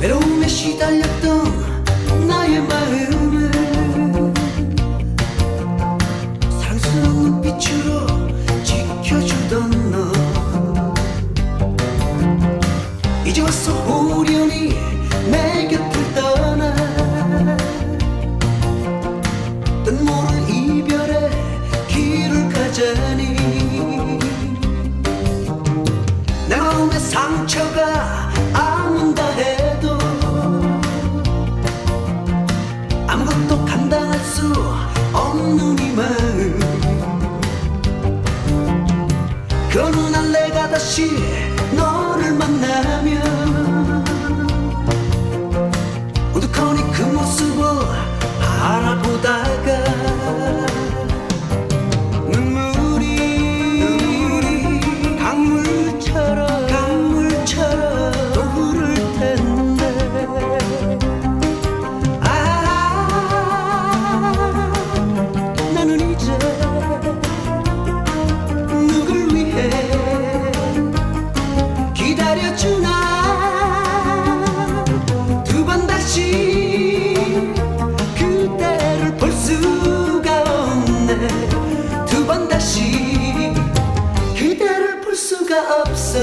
외로움에 시달렸던 나의 마음을 사랑스러운 빛으로 지켜주던 너. 이제 와서 오련히 내 곁을 떠나 뜻모를 이별의 길을 가자니. 내 마음의 상처가 아무것도 감당할 수 없는 이 마음. 그 어느 날 내가 다시 너를 만나면 기다려주나? 두 번 다시 그대를 볼 수가 없네. 두 번 다시 그대를 볼 수가 없어.